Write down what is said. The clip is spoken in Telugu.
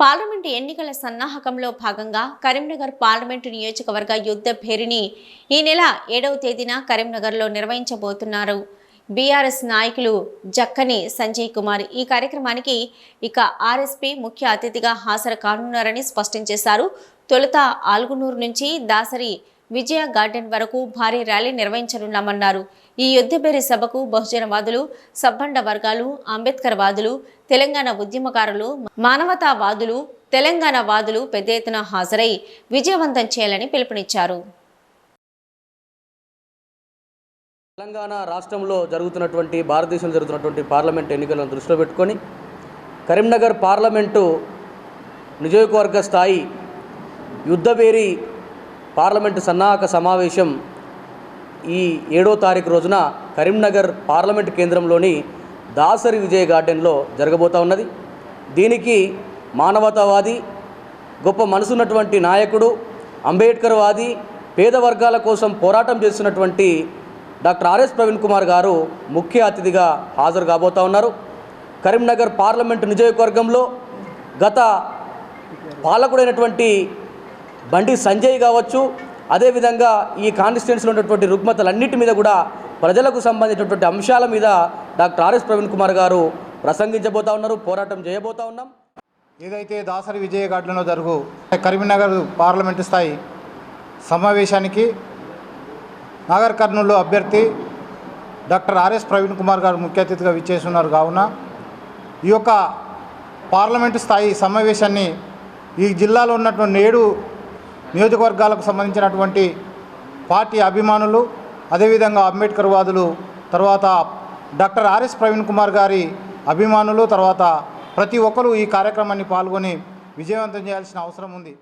పార్లమెంటు ఎన్నికల సన్నాహకంలో భాగంగా కరీంనగర్ పార్లమెంటు నియోజకవర్గ యుద్ధ భేరిని ఈ నెల ఏడవ తేదీన కరీంనగర్లో నిర్వహించబోతున్నారు. బీఆర్ఎస్ నాయకులు జక్కని సంజయ్ కుమార్ ఈ కార్యక్రమానికి ఇక ఆర్ఎస్పీ ముఖ్య అతిథిగా హాజరు కానున్నారని స్పష్టం చేశారు. తొలుత ఆల్గునూరు నుంచి దాసరి విజయ గార్డెన్ వరకు భారీ ర్యాలీ నిర్వహించనున్నామన్నారు. ఈ యుద్ధబేరి సభకు బహుజనవాదులు సబ్బండ వర్గాలు అంబేద్కర్ వాదులు తెలంగాణ ఉద్యమకారులు మానవతావాదులు తెలంగాణ వాదులు పెద్ద ఎత్తున హాజరై విజయవంతం చేయాలని పిలుపునిచ్చారు. తెలంగాణ రాష్ట్రంలో జరుగుతున్నటువంటి భారతదేశంలో జరుగుతున్నటువంటి పార్లమెంట్ ఎన్నికలను దృష్టిలో పెట్టుకొని కరీంనగర్ పార్లమెంటు నియోజకవర్గ స్థాయి యుద్ధబేరి పార్లమెంటు సన్నాహక సమావేశం ఈ ఏడో తారీఖు రోజున కరీంనగర్ పార్లమెంటు కేంద్రంలోని దాసరి విజయ గార్డెన్లో జరగబోతా ఉన్నది. దీనికి మానవతావాది గొప్ప మనసున్నటువంటి నాయకుడు అంబేద్కర్ వాది పేద వర్గాల కోసం పోరాటం చేస్తున్నటువంటి డాక్టర్ ఆర్ఎస్ ప్రవీణ్ కుమార్ గారు ముఖ్య అతిథిగా హాజరు కాబోతా ఉన్నారు. కరీంనగర్ పార్లమెంటు నియోజకవర్గంలో గత పాలకుడైనటువంటి బండి సంజయ్ కావచ్చు అదేవిధంగా ఈ కాన్స్టిట్యున్సీలో ఉన్నటువంటి రుగ్మతలన్నిటి మీద కూడా ప్రజలకు సంబంధించినటువంటి అంశాల మీద డాక్టర్ ఆర్ఎస్ ప్రవీణ్ కుమార్ గారు ప్రసంగించబోతా ఉన్నారు పోరాటం చేయబోతా ఉన్నాం. ఏదైతే దాసరి విజయ గార్డెన్లో జరుగు కరీంనగర్ పార్లమెంటు స్థాయి సమావేశానికి నాగర్ కర్నూలు అభ్యర్థి డాక్టర్ ఆర్ఎస్ ప్రవీణ్ కుమార్ గారు ముఖ్య అతిథిగా విచ్చేస్తున్నారు. కావున ఈ యొక్క పార్లమెంటు స్థాయి సమావేశాన్ని ఈ జిల్లాలో ఉన్నటువంటి ఏడు నియోజకవర్గాలకు సంబంధించినటువంటి పార్టీ అభిమానులు అదేవిధంగా అంబేద్కర్ వాదులు తర్వాత డాక్టర్ ఆర్ఎస్ ప్రవీణ్ కుమార్ గారి అభిమానులు తర్వాత ప్రతి ఒక్కరూ ఈ కార్యక్రమాన్ని పాల్గొని విజయవంతం చేయాల్సిన అవసరం ఉంది.